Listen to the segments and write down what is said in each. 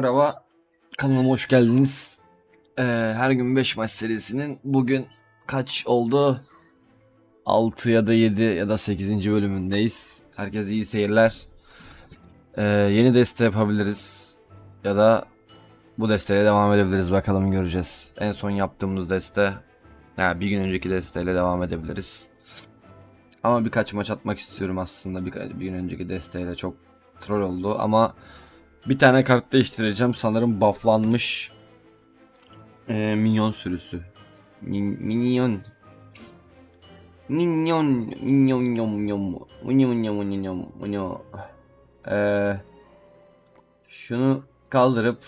Merhaba, kanalıma hoş geldiniz. Ee, her gün 5 maç serisinin bugün kaç oldu? 6 ya da 7 ya da 8. bölümündeyiz. Herkese iyi seyirler. Ee, yeni deste yapabiliriz. Ya da bu desteyle devam edebiliriz. Bakalım göreceğiz. En son yaptığımız deste, yani bir gün önceki desteyle devam edebiliriz. Ama birkaç maç atmak istiyorum aslında. Bir, bir gün önceki desteyle çok troll oldu ama bir tane kart değiştireceğim. Sanırım bufflanmış ee, minyon sürüsü. Min minyon. Minyon. Minyon. Minyon. Minyon. Minyon. Minyon. Minyon. Ee, şunu kaldırıp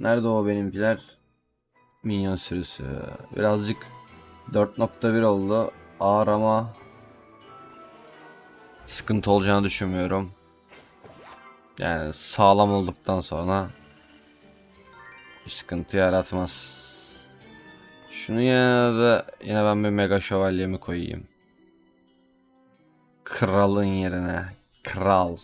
Nerede o benimkiler? Minyon sürüsü. Birazcık 4.1 oldu. Ağır ama sıkıntı olacağını düşünmüyorum. Yani sağlam olduktan sonra bir sıkıntı yaratmaz. Şunu yine de yine ben bir mega şövalyemi koyayım. Kralın yerine. Kral.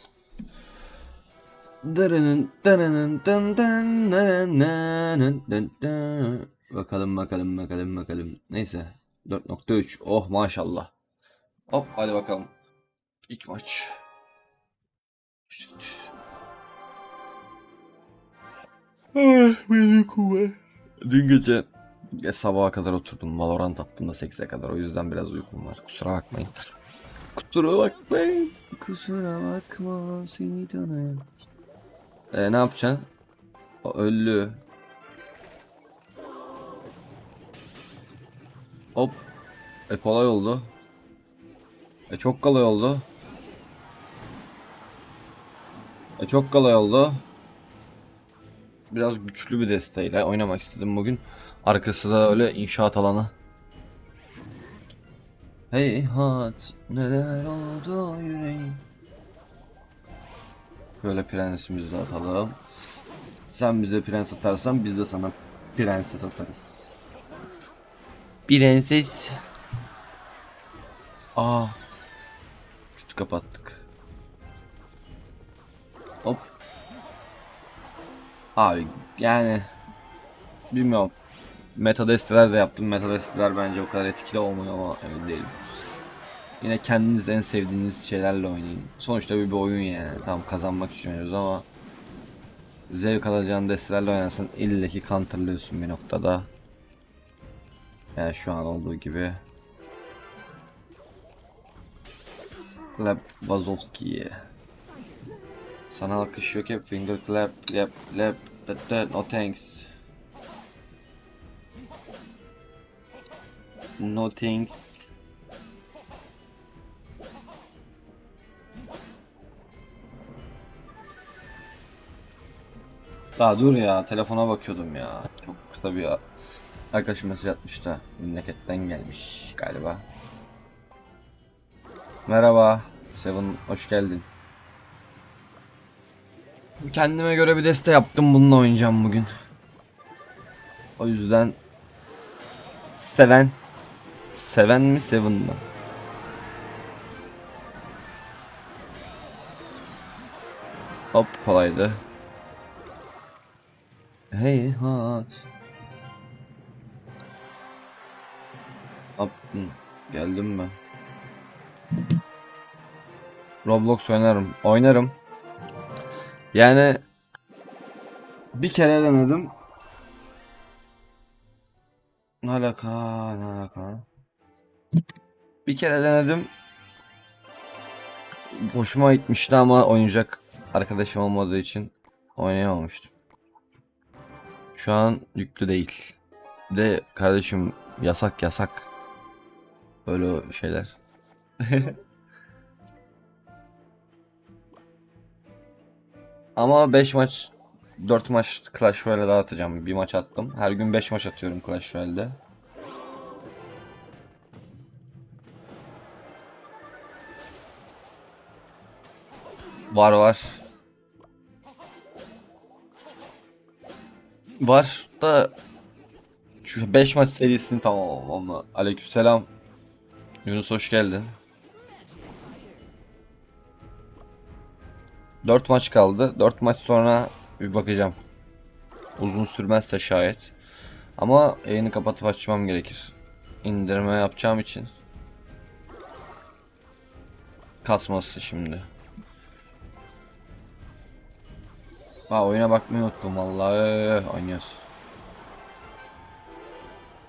Bakalım bakalım bakalım bakalım. Neyse. 4.3. Oh maşallah. Hop hadi bakalım. İlk maç. Beni kuve. Dün gece ya sabaha kadar oturdum. Valorant attım da 8'e kadar. O yüzden biraz uykum var. Kusura bakmayın. Kusura bakmayın. Kusura bakma seni tanıyan. E ne yapacaksın? O ölü. Hop. E kolay oldu. E çok kolay oldu. E çok kolay oldu. Biraz güçlü bir desteğiyle oynamak istedim bugün. Arkası da öyle inşaat alanı. Heyhat neler oldu yüreğim. Böyle prensimizi de atalım. Sen bize prens atarsan biz de sana prenses atarız. Prenses. Aa. Şutu kapattık. Abi yani bilmiyorum. Meta desteler de yaptım. Meta desteler bence o kadar etkili olmuyor ama emin değilim. Yine kendiniz en sevdiğiniz şeylerle oynayın. Sonuçta bir, bir oyun yani. Tam kazanmak için oynuyoruz ama zevk alacağın destelerle oynarsan ille ki counterlıyorsun bir noktada. Yani şu an olduğu gibi. Gleb Wazowski. Sana alkış yok hep finger clap yap lap that, that, no thanks. No thanks. Daha dur ya telefona bakıyordum ya. Çok kısa bir arkadaşım mesaj atmış da memleketten gelmiş galiba. Merhaba Seven hoş geldin. Kendime göre bir deste yaptım bununla oynayacağım bugün. O yüzden seven seven mi seven mi? Hop kolaydı. Hey hat. Hı, geldim mi? Roblox oynarım. Oynarım. Yani bir kere denedim. Ne alaka, ne alaka? Bir kere denedim. Hoşuma gitmişti ama oynayacak arkadaşım olmadığı için oynayamamıştım. Şu an yüklü değil. Bir de kardeşim yasak yasak. Böyle şeyler. Ama 5 maç 4 maç Clash Royale daha atacağım. Bir maç attım. Her gün 5 maç atıyorum Clash Royale'de. Var var. Var da şu 5 maç serisini tamam ama aleykümselam. Yunus hoş geldin. 4 maç kaldı. 4 maç sonra bir bakacağım. Uzun sürmezse şayet. Ama yayını kapatıp açmam gerekir. İndirme yapacağım için. Kasması şimdi. Ha oyuna bakmayı unuttum vallahi. Oynuyoruz.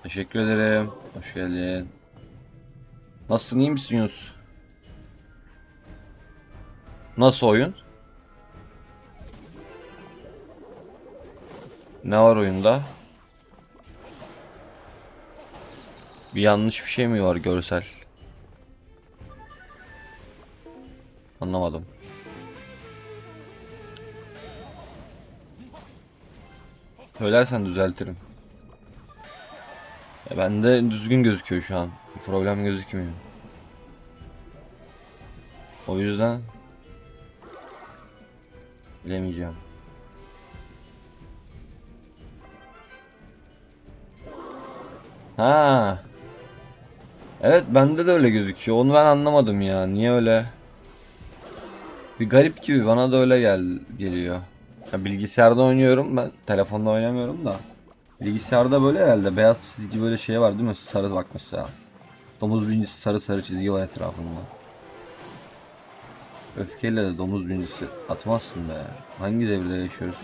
Teşekkür ederim. Hoş geldin. Nasılsın iyi misin Yunus? Nasıl oyun? Ne var oyunda? Bir yanlış bir şey mi var görsel? Anlamadım. Söylersen düzeltirim. Ya bende düzgün gözüküyor şu an. Problem gözükmüyor. O yüzden bilemeyeceğim. Ha. Evet bende de öyle gözüküyor. Onu ben anlamadım ya. Niye öyle? Bir garip gibi bana da öyle gel geliyor. Ya bilgisayarda oynuyorum ben. Telefonda oynamıyorum da. Bilgisayarda böyle herhalde beyaz çizgi böyle şey var değil mi? Sarı bak mesela. Domuz bincisi sarı sarı çizgi var etrafında. Öfkeyle de domuz bincisi atmazsın be. Hangi devirde yaşıyoruz?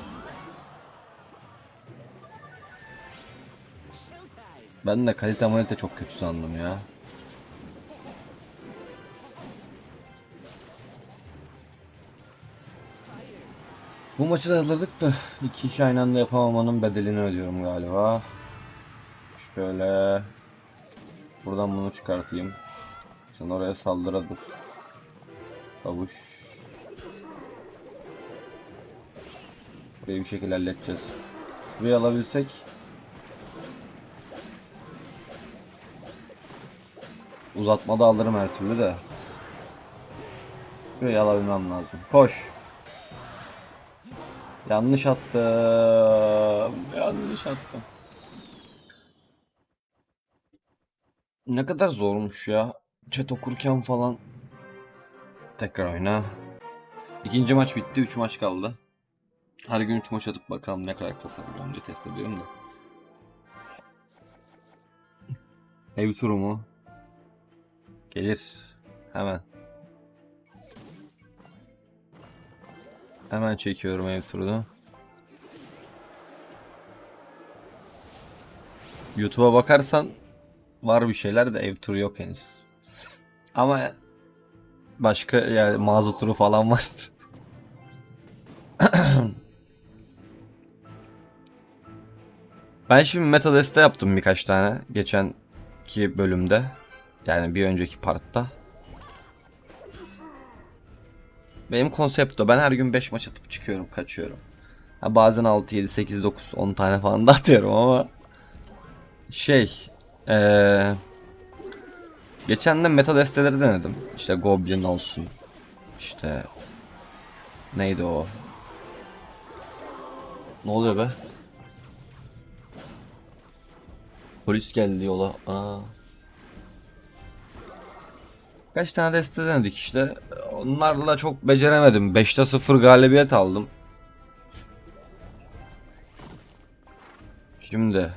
Ben de kalite malite çok kötü sandım ya. Bu maçı da hazırladık da iki iş aynı anda yapamamanın bedelini ödüyorum galiba. Şöyle buradan bunu çıkartayım. Sen oraya saldıra dur. Kavuş. Burayı bir şekilde halledeceğiz. Burayı alabilsek Uzatmada alırım her türlü de. Burayı alabilmem lazım. Koş. Yanlış attım. Yanlış attım. Ne kadar zormuş ya. Chat okurken falan. Tekrar oyna. İkinci maç bitti. Üç maç kaldı. Her gün üç maç atıp bakalım ne kadar kasabiliyorum diye test ediyorum da. Ev turu mu? Gelir. Hemen. Hemen çekiyorum ev turunu. YouTube'a bakarsan var bir şeyler de ev turu yok henüz. Ama başka yani mağaza turu falan var. ben şimdi meta deste yaptım birkaç tane geçenki bölümde. Yani bir önceki partta. Benim konsept o. Ben her gün 5 maç atıp çıkıyorum, kaçıyorum. Ha, bazen 6, 7, 8, 9, 10 tane falan da atıyorum ama şey ee, geçen de meta desteleri denedim. İşte Goblin olsun. İşte neydi o? Ne oluyor be? Polis geldi yola. Aa. Kaç tane deste denedik işte. Onlarla çok beceremedim. 5'te 0 galibiyet aldım. Şimdi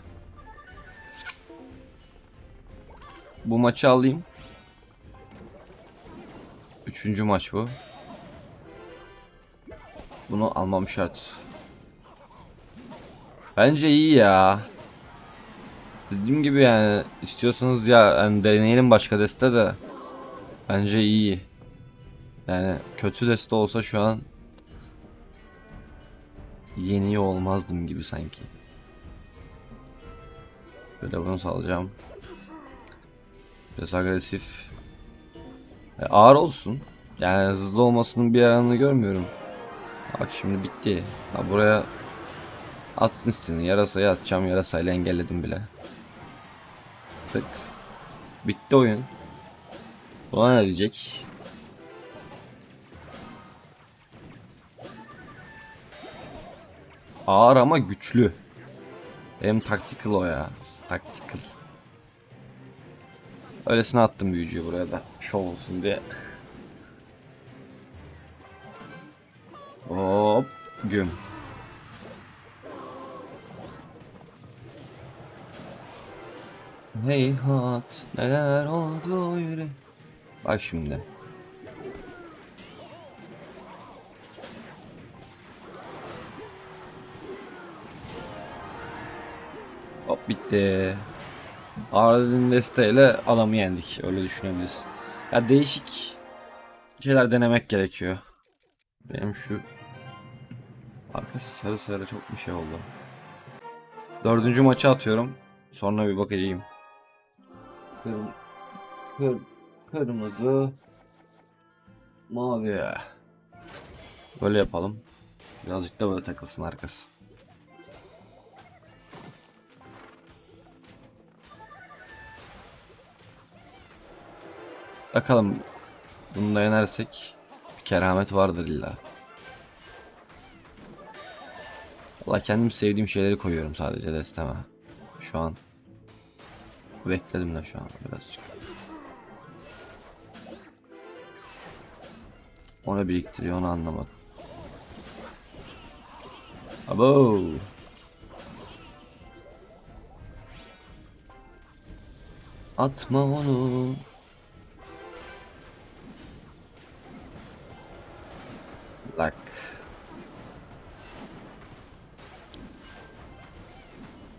bu maçı alayım. Üçüncü maç bu. Bunu almam şart. Bence iyi ya. Dediğim gibi yani istiyorsanız ya yani deneyelim başka deste de. Bence iyi. Yani kötü deste olsa şu an yeniyor olmazdım gibi sanki. Böyle bunu salacağım. Biraz agresif. E, ağır olsun. Yani hızlı olmasının bir yararını görmüyorum. Bak şimdi bitti. Ha, buraya atsın istediğini. Yarasayı atacağım. Yarasayla engelledim bile. Tık. Bitti oyun. Buna ne diyecek? Ağır ama güçlü. Hem tactical o ya. Tactical. Öylesine attım büyücüyü buraya da. Şov olsun diye. Güm. Heyhat neler oldu yürü. Bak şimdi. Hop bitti. Arda'nın desteğiyle adamı yendik. Öyle düşünebiliriz. Ya değişik şeyler denemek gerekiyor. Benim şu arkası sarı sarı çok bir şey oldu. Dördüncü maçı atıyorum. Sonra bir bakacağım. Kır, kır, kırmızı, mavi. Böyle yapalım. Birazcık da böyle takılsın arkası. Bakalım. Bunu da yenersek bir keramet vardır illa. Valla kendim sevdiğim şeyleri koyuyorum sadece desteme. Şu an. Bekledim de şu an birazcık. Onu biriktiriyor onu anlamadım. Abo. Atma onu. Lak.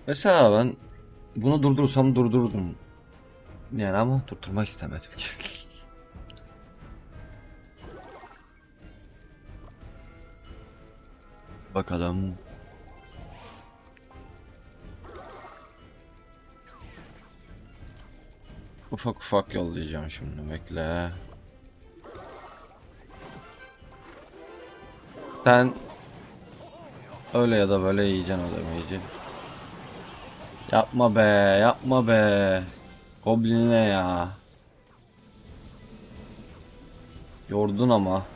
Mesela ben bunu durdursam durdurdum. Yani ama durdurmak istemedim. Bakalım. Ufak ufak yollayacağım şimdi bekle. Sen öyle ya da böyle yiyeceksin o demeyici. Yapma be, yapma be. Goblin ya? Yordun ama.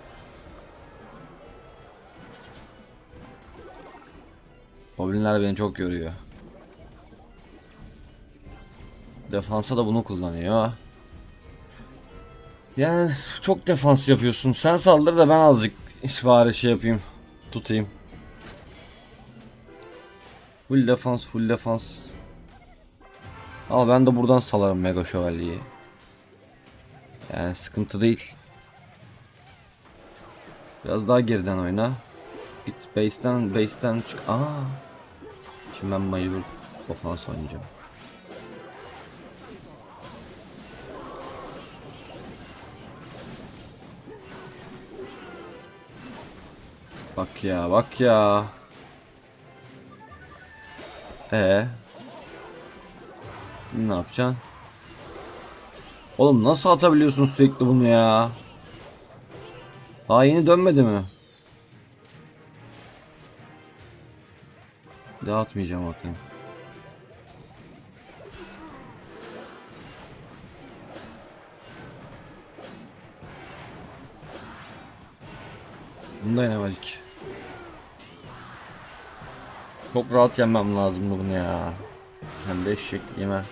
Goblinler beni çok yoruyor. Defansa da bunu kullanıyor. Yani çok defans yapıyorsun. Sen saldır da ben azıcık bari şey yapayım. Tutayım. Full defans, full defans. Ama ben de buradan salarım Mega Şövalye'yi. Yani sıkıntı değil. Biraz daha geriden oyna. Git base'ten, base'ten çık. Aa. Şimdi ben mecbur defans oynayacağım. Bak ya, bak ya. Ee. Ne yapacaksın? Oğlum nasıl atabiliyorsun sürekli bunu ya? Daha yeni dönmedi mi? Bir Daha atmayacağım bakayım. Bunu da yenemedik. Çok rahat yenmem lazımdı bunu ya. Hem de eşek yeme.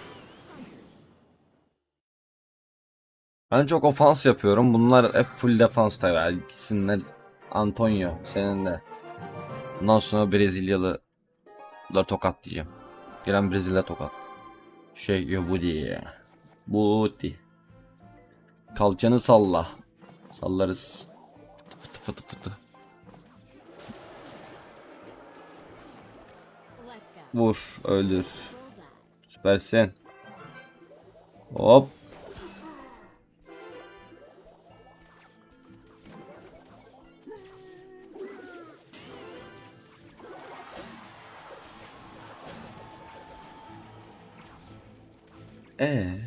Ben çok ofans yapıyorum. Bunlar hep full defans tabi. İkisinden Antonio senin de. Bundan sonra Brezilyalı tokat diyeceğim. Gelen Brezilya tokat. Şey yo bu diye. Bu di. Kalçanı salla. Sallarız. Fıtı fıtı fıtı. Vur, öldür. Süpersin. Hop. Ee.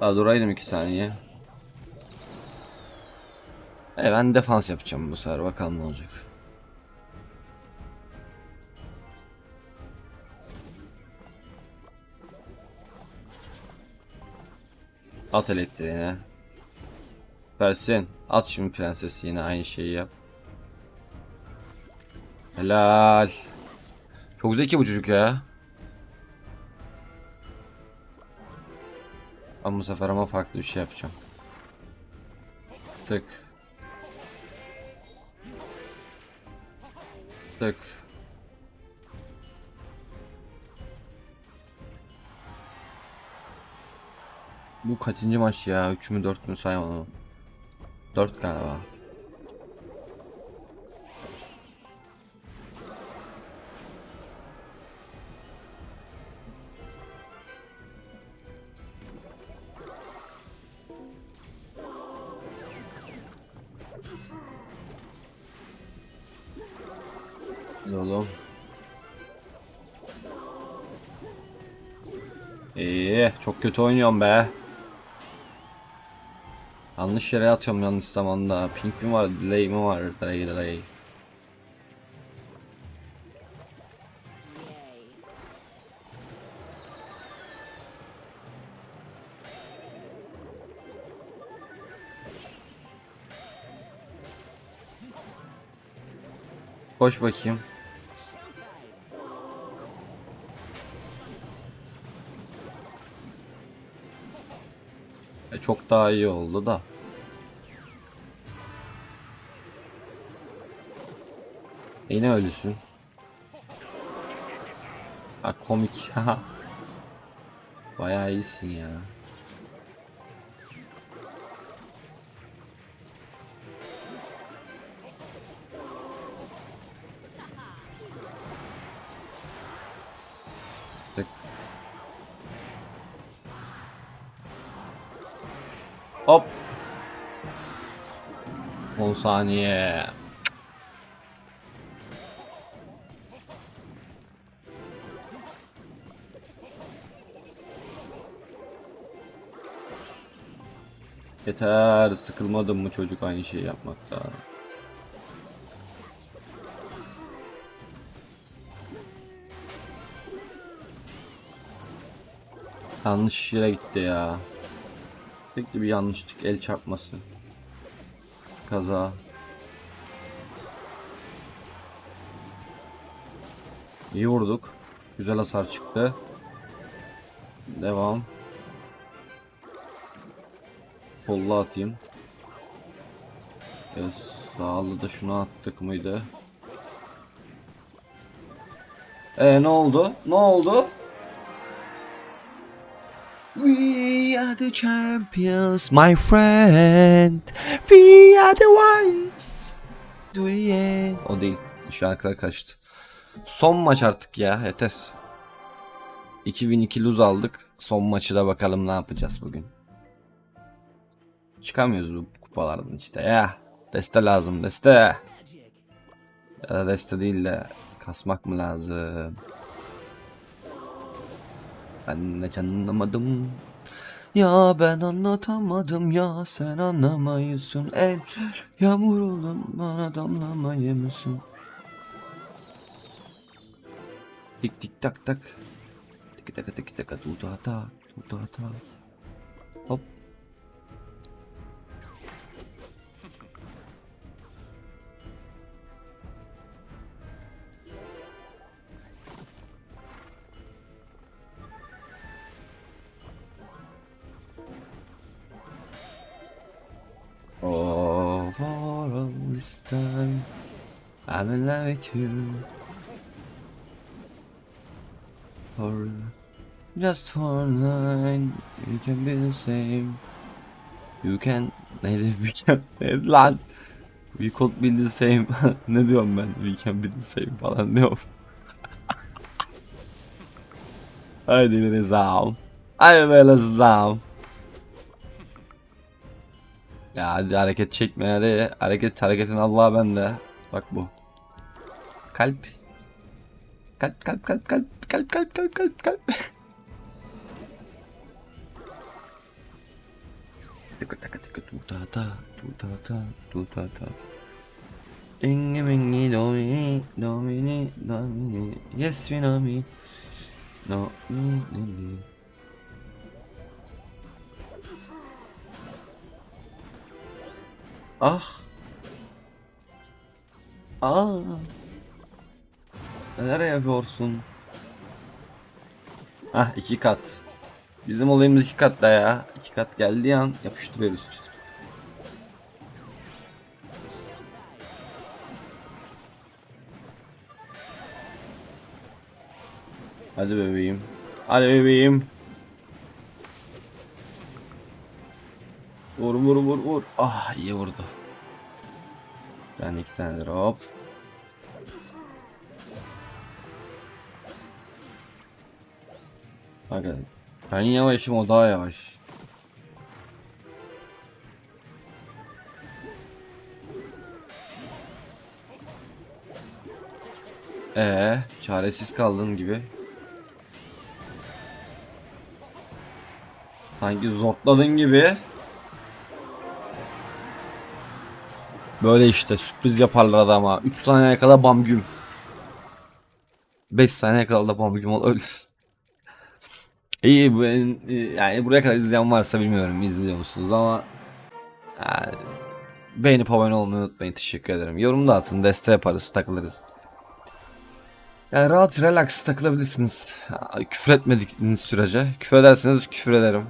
Daha duraydım iki saniye. E ben defans yapacağım bu sefer bakalım ne olacak. At elektriğine. Versin. At şimdi prensesi yine aynı şeyi yap. Helal. Çok zeki bu çocuk ya. Ben bu sefer ama farklı bir şey yapacağım. Tık. Tık. Bu kaçıncı maç ya? 3 mü 4 mü saymadım. 4 galiba. Oğlum? İyi, çok kötü oynuyorum be. Yanlış yere atıyorum yanlış zamanda. Pink mi var, delay mi var? Delay, delay. Koş bakayım. Çok daha iyi oldu da. Yine ölüsün. Ha komik. Bayağı iyisin ya. 10 saniye. Yeter sıkılmadın mı çocuk aynı şeyi yapmakta. Yanlış yere gitti ya. Sürekli bir yanlışlık el çarpması. Kaza. İyi vurduk. Güzel hasar çıktı. Devam. Kolla atayım. Yes. Sağlı da şunu attık mıydı? E ne oldu? Ne oldu? We are the champions, my friend. We are the ones. To the end. O değil. Şarkılar kaçtı. Son maç artık ya. Yeter. 2002 lose aldık. Son maçı da bakalım ne yapacağız bugün. Çıkamıyoruz bu kupalardan işte ya. Deste lazım deste. Ya da deste değil de kasmak mı lazım? Ben de anlamadım. Ya ben anlatamadım ya sen anlamayısın. El Yağmur olun bana damlamayı mısın? Tik tik tak tak. Tik tak tik tak tu ta ta tu ta ta Hop I'm in love with you. For just for night, you can be the same. You can neydi? We can neydi lan? We could be the same. ne diyorum ben? We can be the same falan diyorum. Haydi Nizam. Haydi böyle zam. Ya hadi hareket çekme hadi. Hareket hareketin Allah bende. Bak bu. Kalp. Kalp kalp kalp kalp kalp kalp kalp kalp kalp. Tıkı tıkı tıkı tu ta ta tu ta ta tu ta. Dingi mingi domini domini domini yes we know me no me me me Ah. Neler yapıyorsun? Hah iki kat. Bizim olayımız iki katla ya. İki kat geldiği an yapıştırıyoruz üstüne. Hadi bebeğim. Hadi bebeğim. Vur vur vur vur. Ah iyi vurdu. Bir tane iki tane drop. Bakın. Ben yavaşım o daha yavaş. Ee, çaresiz kaldın gibi. Sanki zortladın gibi. Böyle işte sürpriz yaparlar adama. 3 tane kadar bam güm. 5 tane kadar da bam güm ol ölürsün. İyi bu yani buraya kadar izleyen varsa bilmiyorum izliyor musunuz ama yani, beğenip abone olmayı unutmayın teşekkür ederim. Yorum da atın deste yaparız takılırız. Yani rahat relax takılabilirsiniz. Küfür etmediğiniz sürece. Küfür ederseniz küfür ederim.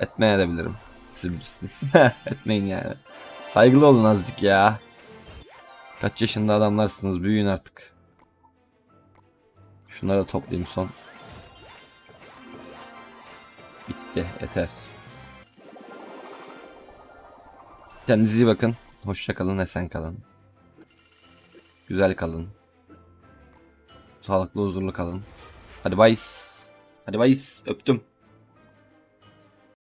Etmeye de bilirim. Siz bilirsiniz. Etmeyin yani. Saygılı olun azıcık ya. Kaç yaşında adamlarsınız büyüyün artık. Şunları da toplayayım son. Bitti yeter. Kendinize iyi bakın. Hoşça kalın, esen kalın. Güzel kalın. Sağlıklı huzurlu kalın. Hadi bay. Hadi bay. Öptüm.